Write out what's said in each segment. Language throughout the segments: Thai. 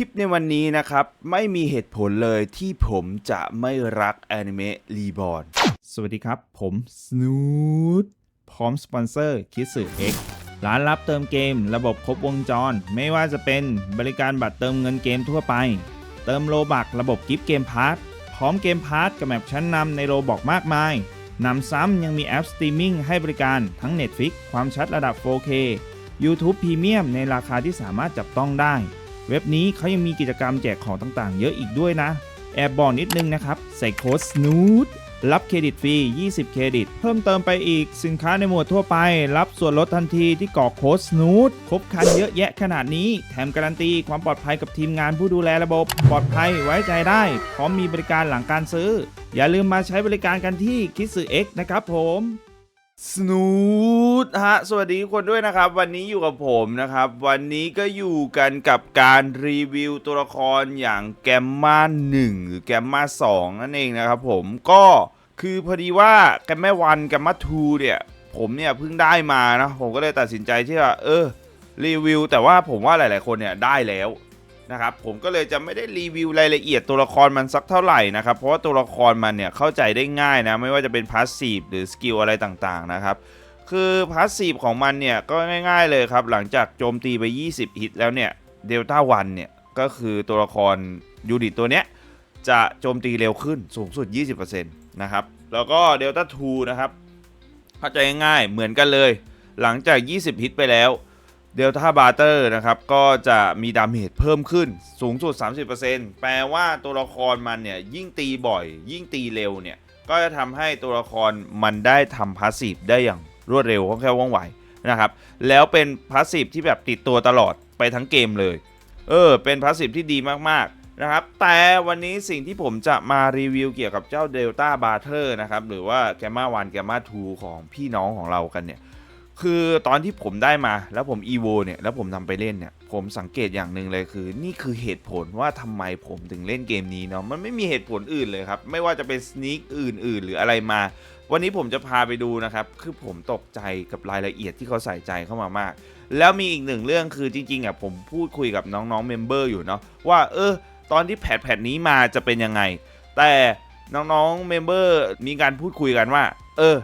ลิปในวันนี้นะครับ ไม่มีเหตุผลเลยที่ผมจะไม่รักแอนิเมะรีบอ r สวัสดีครับ ผมสนูดพร้อมสปอนเซอร์คิสึ X ร้านรับเติมเกม ระบบครบวงจร ไม่ว่าจะเป็นบริการบัตรเติมเงินเกมทั่วไป เติมโลบักระบบกิฟต์เกมพาร์ทพร้อมเกมพาร์ทกับแมปชั้นนำในโลบอกมากมายนำซ้ำยังมีแอปสตรีมมิ่งให้บริการทั้ง Netflix ความชัดระดับ 4K YouTube Premium ในราคาที่สามารถจับต้องได้ เว็บนี้เขายังมีกิจกรรมแจกของต่างๆ เยอะอีกด้วยนะ แอบบอกนิดนึงนะครับ ใส่โค้ด SNOOT รับเครดิตฟรี 20 เครดิต เพิ่มเติมไปอีกสินค้าในหมวดทั่วไป รับส่วนลดทันทีที่กรอกโค้ด SNOOT ครบคันเยอะแยะขนาดนี้ แถมการันตีความปลอดภัยกับทีมงานผู้ดูแลระบบ ปลอดภัยไว้ใจได้ พร้อมมีบริการหลังการซื้อ อย่าลืมมาใช้บริการกันที่คิดสื่อ X นะครับผม สนูดฮะสวัสดีทุกคนด้วยนะครับ วันนี้อยู่กับผมนะครับ วันนี้ก็อยู่กันกับการรีวิวตัวละครอย่างแกมมา1หรือแกมมา2นั่นเองนะครับผมก็คือพอดีว่าแกมมาวันแกมมา2เนี่ย ผมเนี่ยเพิ่งได้มานะ ผมก็เลยตัดสินใจที่ว่าเออรีวิว แต่ว่าผมว่าหลาย ๆ คนเนี่ยได้แล้ว นะครับผมก็เลยจะไม่ได้รีวิวรายละเอียดตัวละครมันสักเท่าไหร่นะครับ เพราะว่าตัวละครมันเนี่ยเข้าใจได้ง่ายนะ ไม่ว่าจะเป็นพาสซีฟหรือสกิลอะไรต่างๆนะครับ คือพาสซีฟของมันเนี่ยก็ง่ายๆเลยครับ หลังจากโจมตีไป 20 ฮิตแล้วเนี่ยเดลต้าวันเนี่ยก็คือตัวละครยูนิตตัวเนี้ยจะโจมตีเร็วขึ้นสูงสุด 20%นะครับ แล้วก็เดลต้า2นะครับเข้าใจง่ายๆเหมือนกันเลย หลังจาก 20 ฮิตไปแล้ว เดลต้าบาร์เตอร์นะครับก็จะมีดาเมจเพิ่มขึ้นสูงสุด 30%แปลว่าตัวละครมันเนี่ยยิ่งตีบ่อย ยิ่งตีเร็วเนี่ยก็จะทำให้ตัวละครมันได้ทำพาสซีฟได้อย่างรวดเร็วคล่องแคล่วว่องไวนะครับแล้วเป็นพาสซีฟที่แบบติดตัวตลอดไปทั้งเกมเลย เออเป็นพาสซีฟที่ดีมากๆนะครับแต่วันนี้สิ่งที่ผมจะมารีวิวเกี่ยวกับเจ้า Delta b a r t e r นะครับหรือว่า Gamma 1 Gamma 2 ของพี่น้องของเรากันเนี่ย คือตอนที่ผมได้มาแล้วผม EVO เนี่ยแล้วผมนำไปเล่นเนี่ยผมสังเกตอย่างหนึ่งเลยคือ นี่คือเหตุผลว่าทำไมผมถึงเล่นเกมนี้เนาะมันไม่มีเหตุผลอื่นเลยครับ ไม่ว่าจะเป็นสน a กอื่น ๆ หรืออะไรมา วันนี้ผมจะพาไปดูนะครับ คือผมตกใจกับรายละเอียดที่เขาใส่ใจเข้ามามาก แล้วมีอีกหนึ่งเรื่องคือจริงๆอะผมพูดคุยกับน้องๆเมมเบอร์อยู่เนาะว่าเออตอนที่แพทแพทนี้มาจะเป็นยังไง แต่น้องๆเมมเบอร์มีการพูดคุยกันว่า เออ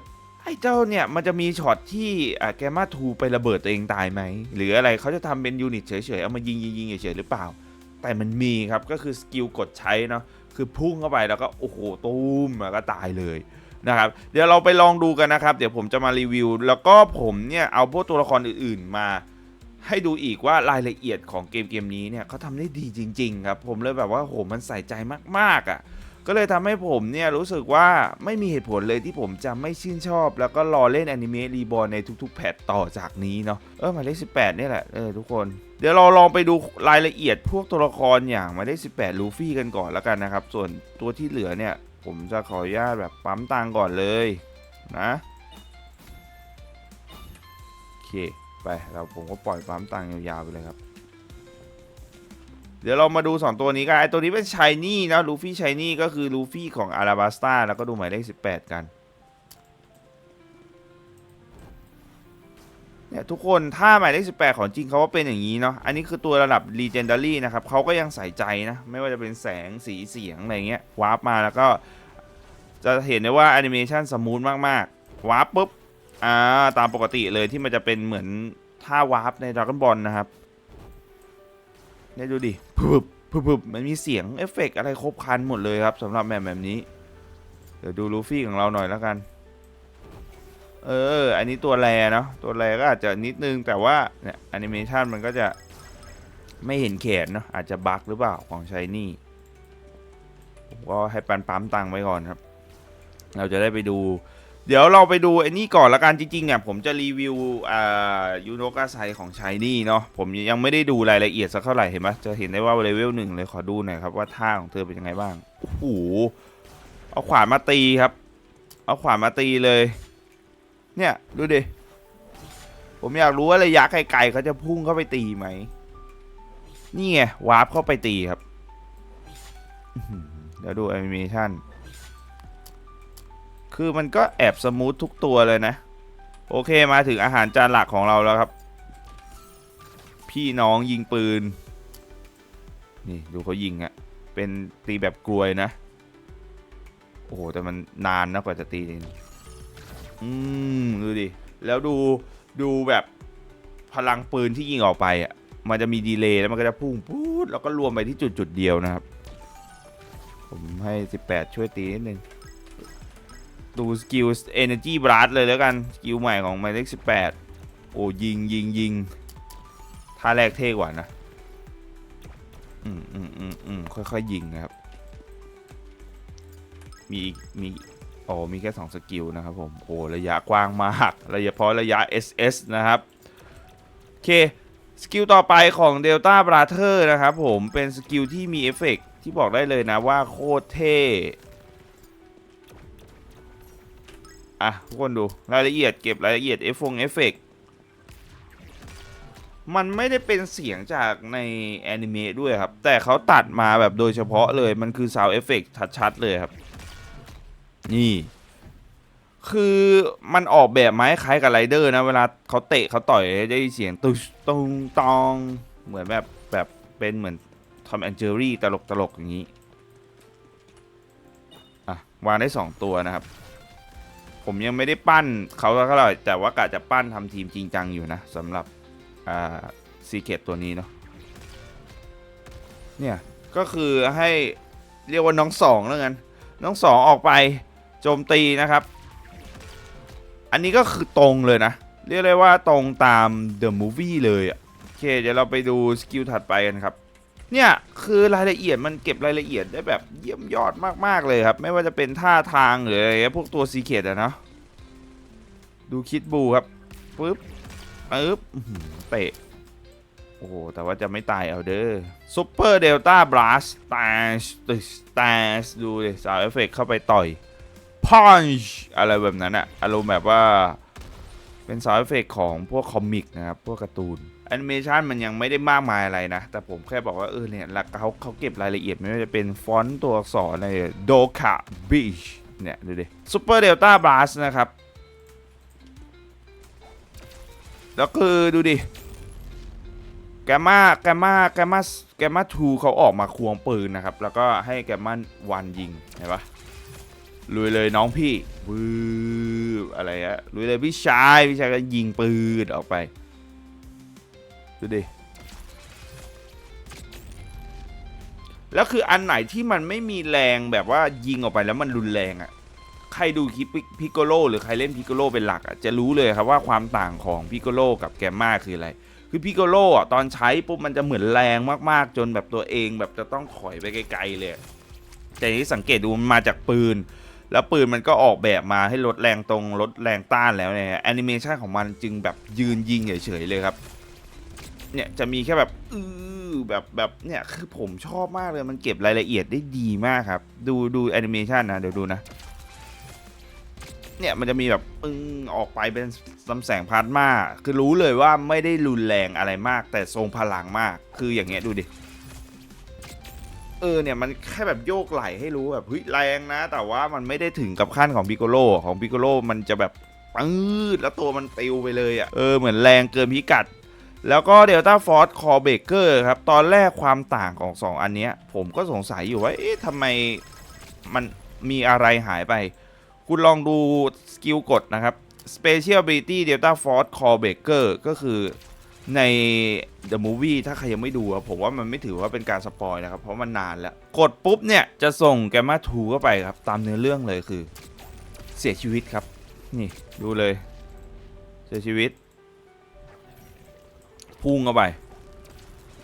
ไอ้เจ้าเนี่ยมันจะมีช็อตที่อะแกมาทูไประเบิดตัวเองตายไหม หรืออะไรเขาจะทำเป็นยูนิตเฉยๆ เอามายิงยิงยิงเฉยๆหรือเปล่า แต่มันมีครับก็คือสกิลกดใช้เนาะคือพุ่งเข้าไปแล้วก็โอ้โหตูมแล้วก็ตายเลยนะครับเดี๋ยวเราไปลองดูกันนะครับ เดี๋ยวผมจะมารีวิว แล้วก็ผมเนี่ยเอาพวกตัวละครอื่นๆมาให้ดูอีกว่ารายละเอียดของเกมเกมนี้เนี่ยเขาทำได้ดีจริง ๆ ครับ ผมเลยแบบว่าโหมันใส่ใจมากๆอะ่ะ ก็เลยทำให้ผมเนี่ยรู้สึกว่าไม่มีเหตุผลเลยที่ผมจะไม่ชื่นชอบ แล้วก็รอเล่นอนิเมะรีบอลในทุก ๆ แพทต่อจากนี้เนาะเออหมายเลข18นี่แหละเออทุกคนเดี๋ยวเราลองไปดูรายละเอียดพวกตัวละครอย่างหมายเลข18 ลูฟี่กันก่อนแล้วกันนะครับ ส่วนตัวที่เหลือเนี่ย ผมจะขออนุญาตแบบปั๊มตังก่อนเลยนะโอเค ไปเราผมก็ปล่อยปั๊มตังยาวๆไปเลยครับ เดี๋ยวเรามาดู 2 ตัวนี้กันไอตัวนี้เป็นชายนี่นะลูฟี่ชายนี่ก็คือลูฟี่ของอาราบาสตาแล้วก็ดูหมายเลข18 กันเนี่ยทุกคนถ้าหมายเลข18 ของจริงเขาก็เป็นอย่างนี้เนาะอันนี้คือตัวระดับ Legendary นะครับเขาก็ยังใส่ใจนะ ไม่ว่าจะเป็นแสงสีเสียงอะไรเงี้ยวาร์ปมาแล้วก็ จะเห็นได้ว่าแอนิเมชันสมูทมากๆวาร์ปปุ๊บอ่าตามปกติเลยที่มันจะเป็นเหมือนท่าวาร์ปในดราก้อนบอลนะครับ เนี่ยดูดิพึบพึบพึบมันมีเสียงเอฟเฟกต์อะไรครบครันหมดเลยครับสำหรับแบบแบบนี้ เดี๋ยวดูลูฟี่ของเราหน่อยแล้วกัน เออ อันนี้ตัวแรเนาะตัวแรก็อาจจะนิดนึงแต่ว่าเนี่ยแอนิเมชันมันก็จะไม่เห็นแขนเนาะอาจจะบั๊กหรือเปล่าของชายนี่ผมก็ให้ปันปั๊มตังค์ไว้ก่อนครับ เราจะได้ไปดู เดี๋ยวเราไปดูไอ้นี่ก่อนละกันจริงๆอะผมจะรีวิวอ่ายูโนกาไซของชายนี่เนาะผมยังไม่ได้ดูรายละเอียดสักเท่าไหร่เห็นไหมจะเห็นได้ว่าเลเวลหนึ่งเลยขอดูหน่อยครับว่าท่าของเธอเป็นยังไงบ้างโอ้โหเอาขวานมาตีครับ เอาขวานมาตีเลย เนี่ยดูดิผมอยากรู้ว่าระยะไกลๆเขาจะพุ่งเข้าไปตีไหมนี่ไงวาร์ปเข้าไปตีครับเดี๋ยวดูแอนิเมชัน คือมันก็แอบสมูททุกตัวเลยนะ โอเคมาถึงอาหารจานหลักของเราแล้วครับ พี่น้องยิงปืน นี่ดูเขายิงอะเป็นตีแบบกลวยนะ โอ้โห แต่มันนานนะกว่าจะตีนี่อืมดูดิ แล้วดูดูแบบพลังปืนที่ยิงออกไปอะ มันจะมีดีเลย์แล้วมันก็จะพุ่งพูดแล้วก็รวมไปที่จุดจุดเดียวนะครับ ผมให้ 18 ช่วยตีนิดนึง ดูสกิล Energy Blast เลยแล้วกัน สกิลใหม่ของหมายเลข18 โอ้ยิงยิงยิงท่าแรกเท่กว่านะ อืมอืมอืมอืมค่อยๆยิงนะครับ มีอีกมีอ๋อมีแค่ 2 สกิลนะครับผม โอ้ระยะกว้างมาก ระยะเพราะระยะ SS นะครับ โอเค สกิลต่อไปของ Delta Brother นะครับผม เป็นสกิลที่มีเอฟเฟกต์ที่บอกได้เลยนะว่าโคตรเท่ อะทุกคนดูรายละเอียดเก็บรายละเอียดเอฟฟงเอฟเฟกต์มันไม่ได้เป็นเสียงจากในแอนิเมะด้วยครับ แต่เขาตัดมาแบบโดยเฉพาะเลยมันคือซาวเอฟเฟกต์ชัดๆเลยครับ นี่ คือมันออกแบบมาให้คล้ายกับไรเดอร์นะ เวลาเขาเตะเขาต่อยได้เสียงตึกตงตองเหมือนแบบแบบเป็นเหมือนทอมแอนเจอรี่ตลกตลกๆอย่างนี้ อะ วางได้ 2 ตัวนะครับ ผมยังไม่ได้ปั้นเขาเท่าไหร่แต่ว่ากะจะปั้นทำทีมจริงจังอยู่นะสำหรับอ่าซีเคตตัวนี้เนาะเนี่ย ก็คือให้เรียกว่าน้องสองแล้วกันน้องสองออกไปโจมตีนะครับ อันนี้ก็คือตรงเลยนะ เรียกได้ว่าตรงตาม The Movie เลยอะโอเค เดี๋ยวเราไปดูสกิลถัดไปกันครับ เนี่ยคือรายละเอียดมันเก็บรายละเอียดได้แบบเยี่ยมยอดมากๆเลยครับ ไม่ว่าจะเป็นท่าทางหรืออะไรพวกตัวซีเคตอะเนาะดูคิดบูครับปึ๊บปึ๊บเตะโอ้โห แต่ว่าจะไม่ตายเอาเด้อซูเปอร์เดลต้าบลัสตาชตึสตาชดูเลยสาวเอฟเฟกเข้าไปต่อยพันช์อะไรแบบนั้นอะอารมณ์แบบว่าเป็นซาวเอฟเฟกของพวกคอมิกนะครับ พวกการ์ตูน แอนิเมชันมันยังไม่ได้มากมายอะไรนะ แต่ผมแค่บอกว่า เออเนี่ยแล้วเขาเขาเก็บรายละเอียดไม่ว่าจะเป็นฟอนต์ตัวอักษรในโดคาบีชเนี่ย ดูดิซูเปอร์เดลต้าบลัสนะครับ แล้วคือดูดิแกมมาแกมมาแกมมาแกมมาทูเขาออกมาควงปืนนะครับ แล้วก็ให้แกมมาวันยิงเห็นปะลุยเลยน้องพี่วืบอะไรอะลุยเลยพี่ชาย พี่ชายก็ยิงปืนออกไป ดูดิ แล้วคืออันไหนที่มันไม่มีแรงแบบว่ายิงออกไปแล้วมันรุนแรงอะใครดูคลิปพิกโกโลหรือใครเล่นพิกโกโลเป็นหลักอะจะรู้เลยครับว่าความต่างของพิกโกโลกับแกมมาคืออะไร คือพิกโกโลอะตอนใช้ปุ๊บมันจะเหมือนแรงมากๆ จนแบบตัวเองแบบจะต้องถอยไปไกลๆเลย แต่นี้สังเกตดูมันมาจากปืนแล้วปืนมันก็ออกแบบมาให้ลดแรงตรงลดแรงต้านแล้วเนี่ยแอนิเมชันของมันจึงแบบยืนยิงเฉยๆเลยครับ เนี่ยจะมีแค่แบบอือแบบแบบเนี่ยคือผมชอบมากเลยมันเก็บรายละเอียดได้ดีมากครับ ดูดูแอนิเมชันนะเดี๋ยวดูนะ เนี่ยมันจะมีแบบปึ้งออกไปเป็นลำแสงพลาสมาคือรู้เลยว่าไม่ได้รุนแรงอะไรมาก แต่ทรงพลังมาก คืออย่างเงี้ยดูดิเออเนี่ยมันแค่แบบโยกไหลให้รู้แบบเฮ้ยแรงนะ แต่ว่ามันไม่ได้ถึงกับขั้นของพิโกโลของพิโกโลมันจะแบบปื๊ดแล้วตัวมันปิวไปเลยอะ่ะเออเหมือนแรงเกินพิกัด แล้วก็เดลต้าฟอร์ c คอเบเกอร์ครับ ตอนแรกความต่างของ 2 อันนี้ผมก็สงสัยอยู่ว่า เอ๊ะทำไมมันมีอะไรหายไป คุณลองดูสกิลกดนะครับ Special Ability Delta Force Core Breaker ก็คือใน The Movie ถ้าใครยังไม่ดูผมว่ามันไม่ถือว่าเป็นการสปอยนะครับ เพราะมันนานแล้ว กดปุ๊บเนี่ย จะส่งแกมมาทูเข้าไปครับ ตามเนื้อเรื่องเลยคือ เสียชีวิตครับ นี่ดูเลย เสียชีวิต พุ่งเข้าไป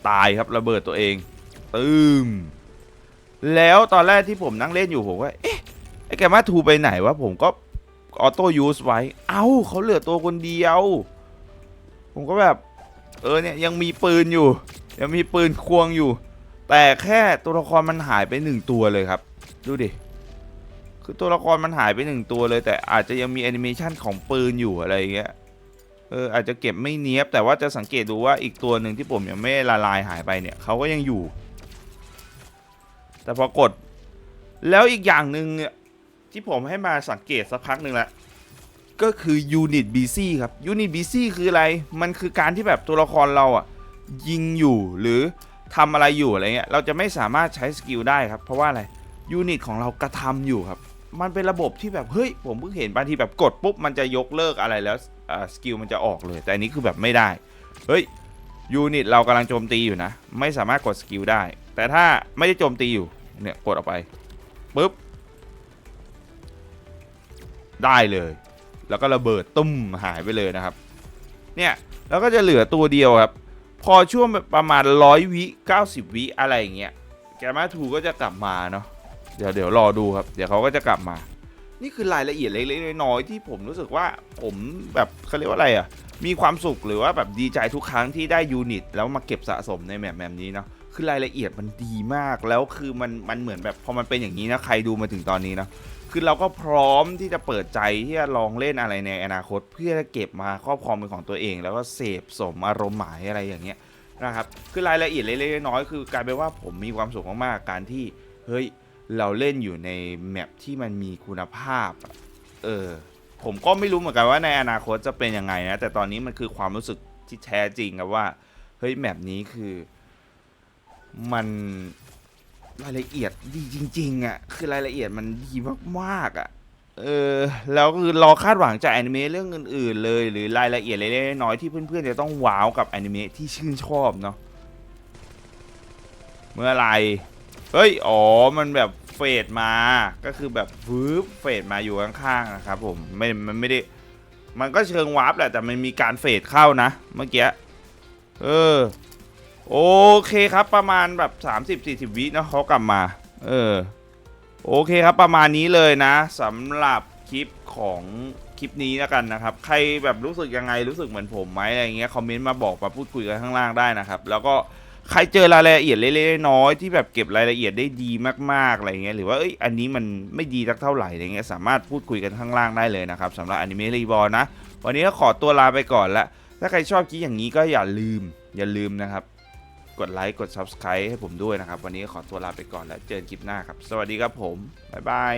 ตายครับระเบิดตัวเองตึมแล้วตอนแรกที่ผมนั่งเล่นอยู่ผมว่าเอ๊ะไอ้แกมาทูไปไหนวะผมก็ออโต้ยูสไว้ เอ้าเขาเหลือตัวคนเดียว ผมก็แบบ เออเนี่ยยังมีปืนอยู่ ยังมีปืนควงอยู่ แต่แค่ตัวละครมันหายไปหนึ่งตัวเลยครับ ดูดิ คือตัวละครมันหายไปหนึ่งตัวเลย แต่อาจจะยังมีแอนิเมชันของปืนอยู่อะไรอย่างเงี้ย เอออาจจะเก็บไม่เนี้ยบแต่ว่าจะสังเกตดูว่าอีกตัวหนึ่งที่ผมยังไม่ละลายหายไปเนี่ยเขาก็ยังอยู่ แต่พอกด แล้วอีกอย่างหนึ่งเนี่ยที่ผมให้มาสังเกตสักพักหนึ่งแล้วก็คือ Unit BC ครับ Unit BC คืออะไร มันคือการที่แบบตัวละครเราอะยิงอยู่หรือทำอะไรอยู่อะไรเงี้ยเราจะไม่สามารถใช้สกิลได้ครับ เพราะว่าอะไรยูนิตของเรากระทำอยู่ครับ มันเป็นระบบที่แบบเฮ้ยผมเพิ่งเห็นบางทีแบบกดปุ๊บมันจะยกเลิกอะไรแล้วสกิลมันจะออกเลย แต่อันนี้คือแบบไม่ได้ เฮ้ยยูนิตเรากำลังโจมตีอยู่นะ ไม่สามารถกดสกิลได้ แต่ถ้าไม่ได้โจมตีอยู่เนี่ยกดออกไปปุ๊บได้เลย แล้วก็ระเบิดตุ้มหายไปเลยนะครับ เนี่ยแล้วก็จะเหลือตัวเดียวครับ พอช่วงประมาณร้อยวิ90วิอะไรอย่างเงี้ยแกมาทูก็จะกลับมาเนาะ เดี๋ยวเดี๋ยวรอดูครับ เดี๋ยวเขาก็จะกลับมา นี่คือรายละเอียดเล็กๆน้อยๆที่ผมรู้สึกว่าผมแบบเขาเรียกว่าอะไรอะ มีความสุขหรือว่าแบบดีใจทุกครั้งที่ได้ยูนิตแล้วมาเก็บสะสมในแมปแบบนี้เนาะคือรายละเอียดมันดีมากแล้วคือมันมันเหมือนแบบพอมันเป็นอย่างนี้นะใครดูมาถึงตอนนี้นะคือเราก็พร้อมที่จะเปิดใจที่จะลองเล่นอะไรในอนาคต เพื่อเก็บมาครอบครองเป็นของตัวเอง แล้วก็เสพสมอารมณ์หมายอะไรอย่างเงี้ยนะครับคือรายละเอียดเล็กๆน้อยๆคือกลายเป็นว่าผมมีความสุขมากๆการที่เฮ้ย เราเล่นอยู่ในแมปที่มันมีคุณภาพ เออ ผมก็ไม่รู้เหมือนกันว่าในอนาคตจะเป็นยังไงนะ แต่ตอนนี้มันคือความรู้สึกที่แท้จริงครับว่า เฮ้ยแมปนี้คือ มันรายละเอียดดีจริง ๆอะ คือรายละเอียดมันดีมากๆอะ เออ แล้วคือรอคาดหวังจากแอนิเมะเรื่องอื่นๆเลย หรือรายละเอียดเล็กๆน้อยๆที่เพื่อนๆจะต้องว้าวกับแอนิเมะที่ชื่นชอบเนาะ เมื่อไร เฮ้ย อ๋อ มันแบบเฟดมา ก็คือแบบวืบเฟดมาอยู่ข้างๆนะครับผม ไม่ มันไม่ได้ มันก็เชิงวาร์ปแหละ แต่มันมีการเฟดเข้านะ เมื่อกี้ เออ โอเคครับ ประมาณแบบ 30-40 วินะเขากลับมา เออ โอเคครับ ประมาณนี้เลยนะสำหรับคลิปของคลิปนี้แล้วกันนะครับ ใครแบบรู้สึกยังไง รู้สึกเหมือนผมไหมอะไรเงี้ย คอมเมนต์มาบอกมาพูดคุยกันข้างล่างได้นะครับ แล้วก็ ใครเจอรายละเอียดเล็กๆน้อยๆที่แบบเก็บรายละเอียดได้ดีมากๆอะไรเงี้ยหรือว่าเอ้ยอันนี้มันไม่ดีสักเท่าไหร่อะไรเงี้ยสามารถพูดคุยกันข้างล่างได้เลยนะครับสำหรับอนิเมะรีบอลนะ วันนี้ก็ขอตัวลาไปก่อนละถ้าใครชอบคลิปอย่างนี้ก็อย่าลืมอย่าลืมนะครับ กดไลค์กด Subscribe ให้ผมด้วยนะครับ วันนี้ก็ขอตัวลาไปก่อนแล้วเจอกันคลิปหน้าครับ สวัสดีครับผมบ๊ายบาย